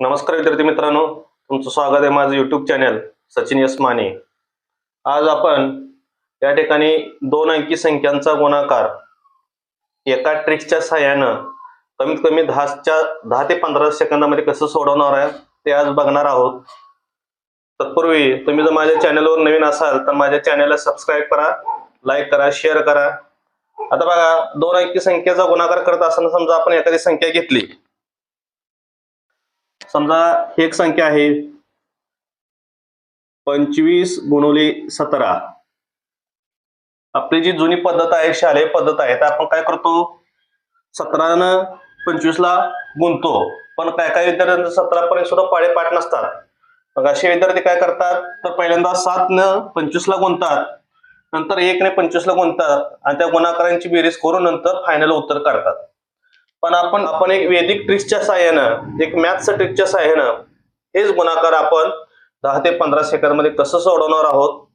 नमस्कार विद्यार्थी मित्रांनो तुमचं स्वागत आहे माझं YouTube channel Sachin S Mane आज आपण या ठिकाणी दोन अंकी संख्यांचा गुणाकार एका ट्रिक्सच्या सहाय्यानं कमीत कमी दहाच्या दहा ते पंधरा सेकंदामध्ये कसं सोडवणार आहे ते आज बघणार आहोत. तत्पूर्वी तुम्ही जर माझ्या चॅनलवर नवीन असाल तर माझ्या चॅनलला सबस्क्राईब करा लाईक करा शेअर करा. आता बघा दोन अंकी संख्येचा गुणाकार करत असताना समजा आपण एखादी संख्या घेतली. समजा ही एक संख्या आहे. पंचवीस गुणुले सतरा. आपली जी जुनी पद्धत आहे शालेय पद्धत आहे तर आपण काय करतो? सतरानं पंचवीसला गुणतो. पण काय काय विद्यार्थ्यांचं सतरा पर्यंत सुद्धा पाडे पाठ नसतात. मग असे विद्यार्थी काय करतात? तर पहिल्यांदा सात न पंचवीसला गुणतात. नंतर एक ने पंचवीसला गुंतात आणि त्या गुणाकारांची बेरीज करून नंतर फायनल उत्तर काढतात. पण आपण आपण एक वेदिक ट्रिक्सच्या सहाय्यानं एक मॅथ्सच्या ट्रिकच्या सहाय्यानं हेच गुणाकार आपण दहा ते पंधरा सेकंदमध्ये कसं सोडवणार आहोत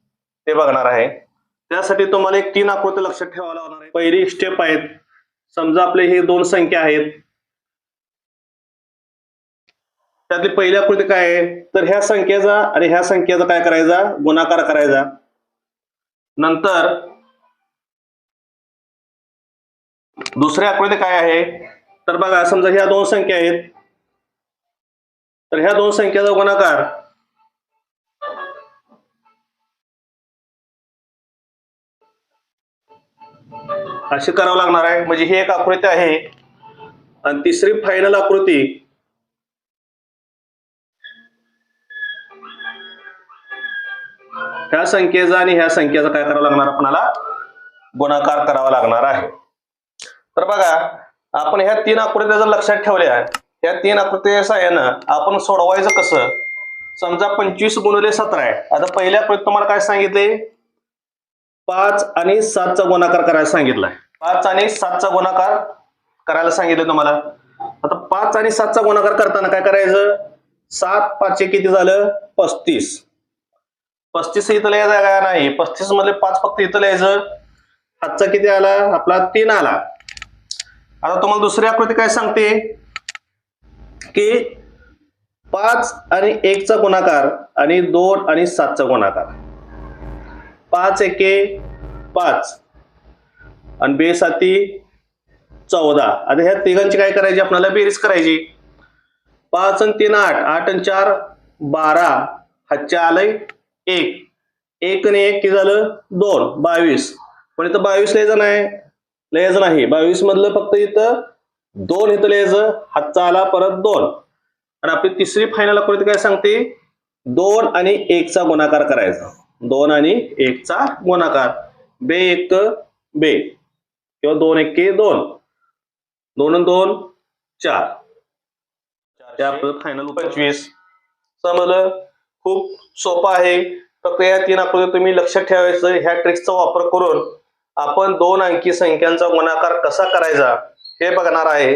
ते बघणार आहे. त्यासाठी तुम्हाला एक तीन आकृती लक्षात ठेवायला लागणार आहे. पहिली स्टेप आहेत. समजा आपले हे दोन संख्या आहेत. त्यातली पहिली आकृती काय आहे? तर ह्या संख्येचा आणि ह्या संख्येचा काय करायचा? गुणाकार करायचा. नंतर दुसऱ्या आकृती काय आहे? तर बघा समजा ह्या दोन संख्या आहेत. तर ह्या दोन संख्येचा गुणाकार अशी करावं लागणार आहे. म्हणजे ही एक आकृती आहे. आणि तिसरी फायनल आकृती ह्या संख्येचा आणि ह्या संख्येचा काय करावं लागणार? आपणाला गुणाकार करावा लागणार आहे. तर बघा आपण ह्या तीन आकृत्या जर लक्षात ठेवल्या या तीन आकृत्या सहाय्यानं आपण सोडवायचं कसं? समजा पंचवीस गुणिले सतरा आहे. आता पहिल्या आकृतीत तुम्हाला काय सांगितले? पाच आणि सातचा गुणाकार करायला सांगितलाय पाच आणि सातचा गुणाकार करायला सांगितलं तुम्हाला. आता पाच आणि सातचा गुणाकार करताना काय करायचं? सात पाचशे किती झालं? पस्तीस. पस्तीस इथं लिहायचं काय नाही. पस्तीस मधले पाच फक्त इथं लिहायचं. हातचा किती आला? आपला तीन आला. आता तुम्हाला दुसरी आकृती काय सांगते? की पाच आणि एकचा गुणाकार आणि दोन आणि सातचा गुणाकार. पाच एके पाच. आणि बे साती चौदा. आता ह्या तिघांची काय करायची? आपल्याला बेरीज करायची. पाच आणि तीन आठ. आठ आणि चार बारा. हातच्या आलंय एक. एक आणि एक किती झालं? दोन. बावीस. पण इथं बावीस जण आहे. लेज नाही. बावीस मधलं फक्त इथं दोन इथं लेज हातचा आला परत दोन. आणि आपली तिसरी फायनल आकृती काय सांगते? दोन आणि एकचा गुणाकार करायचा. दोन आणि एकचा गुणाकार. बे एक बे. किंवा दोन एके दोन. दोन दोन चार. ते आपलं फायनल पंचवीस. समजलं? खूप सोपं आहे. फक्त या तीन आकृती तुम्ही लक्षात ठेवायचं. ह्या ट्रिक्सचा वापर करून आपण दोन अंकी संख्यांचा गुणाकार कसा करायचा हे बघणार आहे.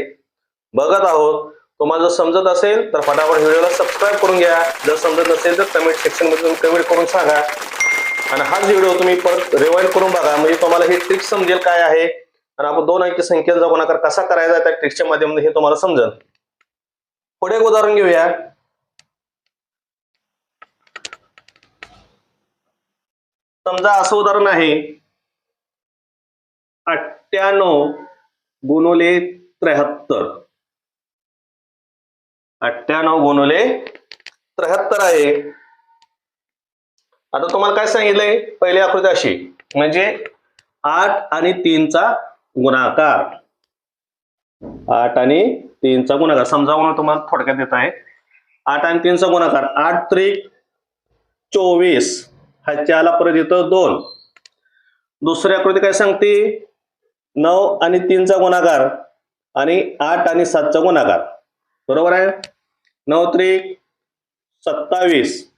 बघत आहोत. तुम्हाला जर समजत असेल तर फटाफट व्हिडिओला सबस्क्राईब करून घ्या. जर समजत नसेल तर कमेंट सेक्शनमध्ये तुम्ही कमेंट करून सांगा. आणि हाच व्हिडिओ तुम्ही परत रिवाइंड करून बघा. म्हणजे तुम्हाला ही ट्रिक समजेल काय आहे. आणि आपण दोन अंकी संख्यांचा गुणाकार कसा करायचा त्या ट्रिक्सच्या माध्यमातून हे तुम्हाला समजेल. पुढे एक उदाहरण घेऊया. समजा असं उदाहरण आहे. अठ्ठ्याण्णव गुणोले त्र्याहत्तर. अठ्ठ्याण्णव गुणोले त्र्याहत्तर आहे. आता तुम्हाला काय सांगितलंय? पहिली आकृती अशी म्हणजे आठ आणि तीनचा गुणाकार. आठ आणि तीनचा गुणाकार. समजा म्हणून तुम्हाला थोडक्यात देत आहे. आठ आणि तीनचा गुणाकार आठ त्रिक चोवीस. ह्याच्याला परत येतं दोन. दुसरी आकृती काय सांगते? नऊ आणि तीनचा गुणाकार आणि आठ आणि सातचा गुणाकार. बरोबर आहे? नऊ त्रिक सत्तावीस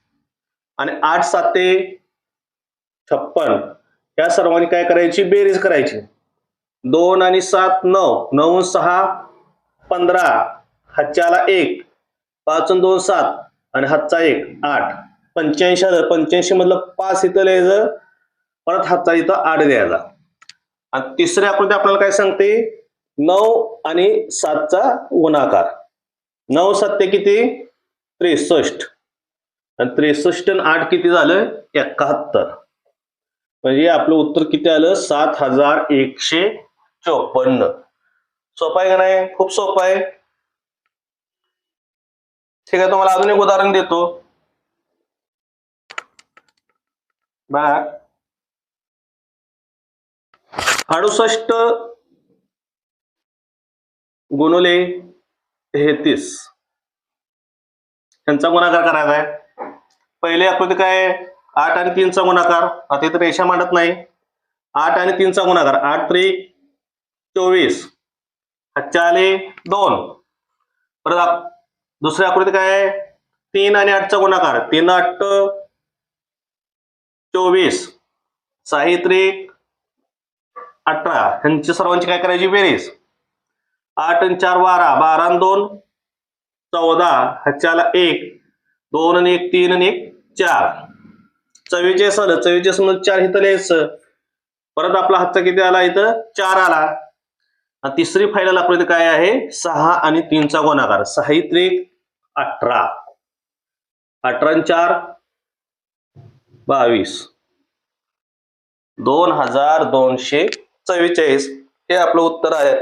आणि आठ सात ते छप्पन. या सर्वांनी काय करायची? बेरीज करायची. दोन आणि सात नऊ. नऊ सहा पंधरा. हातच्याला एक. पाच दोन सात. आणि हातचा एक आठ. पंच्याऐंशी पंच्याऐंशी मधलं पाच इथं लिहायचं. परत हातचा इथं आठ द्यायचा आणि तिसरी आकृती आपल्याला काय सांगते? नऊ आणि सातचा गुणाकार. नऊ सत्य किती? त्रेसष्ट. आणि त्रेसष्ट आणि आठ किती झालं? एकाहत्तर. म्हणजे आपलं उत्तर किती आलं? सात हजार एकशे चोपन्न. सोपं आहे का नाही? खूप सोपं आहे. ठीक आहे तुम्हाला अजून एक उदाहरण देतो. बघा. अडुसष्ट गुणुले तेहतीस. यांचा गुणाकार करायचा आहे. पहिले आकृती काय आठ आणि तीनचा गुणाकार. आता इथे रेषा मांडत नाही. आठ आणि तीनचा गुणाकार. आठ त्रि चोवीस. हातच्या आले दोन. परत दुसरी आकृती काय आहे? तीन आणि आठचा गुणाकार. तीन आठ चोवीस. साहित्री अठरा. ह्यांची सर्वांची काय करायची बेरीज? आठ आणि चार बारा. बारा आणि दोन चौदा. ह्याच्याला एक. दोन आणि एक तीन आणि एक चार. चव्वेचाळीस आलं. चव्वेचाळीसमध्ये चार इथं लिहायचं. परत आपला हातचा किती आला इथं? चार आला. तिसरी फायनल आकृती काय आहे? सहा आणि तीनचा गुणाकार. साहित्रिक अठरा. अठरा आणि चार बावीस. दोन हजार दोनशे चव्वेचाळीस. हे आपलं उत्तर आहे.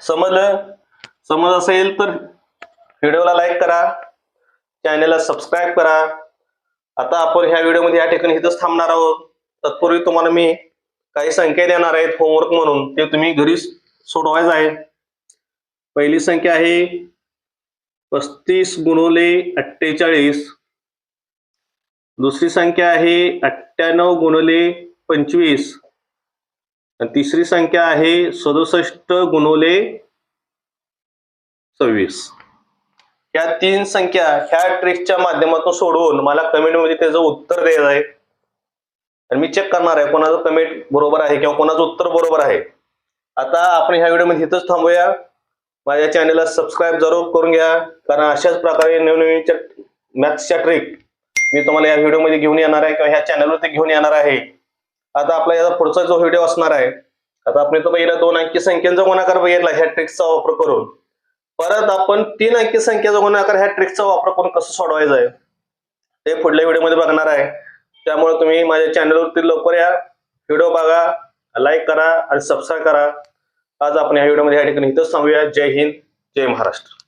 समजलं? समज असेल तर व्हिडिओला लाईक करा. चॅनेलला सबस्क्राईब करा. आता आपण ह्या व्हिडिओमध्ये या ठिकाणी इथंच थांबणार आहोत. तत्पूर्वी तुम्हाला मी काही संख्या देणार आहेत होमवर्क म्हणून. ते तुम्ही घरी सोडवायचं आहे. पहिली संख्या आहे पस्तीस गुणवले अठ्ठेचाळीस. दुसरी संख्या आहे अठ्ठ्याण्णव गुणवले पंचवीस. आणि तिसरी संख्या आहे सदुसष्ट गुणोले सव्वीस. या तीन संख्या ह्या ट्रिकच्या माध्यमातून सोडवून मला कमेंटमध्ये त्याचं उत्तर द्यायचं आहे. आणि मी चेक करणार आहे कोणाचं कमेंट बरोबर आहे किंवा कोणाचं उत्तर बरोबर आहे. आता आपण ह्या व्हिडिओमध्ये इथंच थांबूया. माझ्या चॅनलला सबस्क्राईब जरूर करून घ्या. कारण अशाच प्रकारे नवनवीन मॅथ्सच्या ट्रिक मी तुम्हाला या व्हिडिओमध्ये घेऊन येणार आहे किंवा ह्या चॅनलवरती घेऊन येणार आहे. आता आपला याचा पुढचा जो व्हिडिओ असणार आहे आता आपण इथं पहिला दोन अंकी संख्यांचा गुणाकार बघितला ह्या ट्रिकचा वापर करून. परत आपण तीन अंकी संख्येचा गुणाकार ह्या ट्रिकचा वापर करून कसं सोडवायचं आहे? ते पुढल्या व्हिडिओमध्ये बघणार आहे. त्यामुळे तुम्ही माझ्या चॅनलवरती लवकर या. व्हिडिओ बघा लाईक करा आणि सबस्क्राईब करा. आज आपण या व्हिडिओमध्ये या ठिकाणी इथंच सांगूया जय हिंद जय महाराष्ट्र.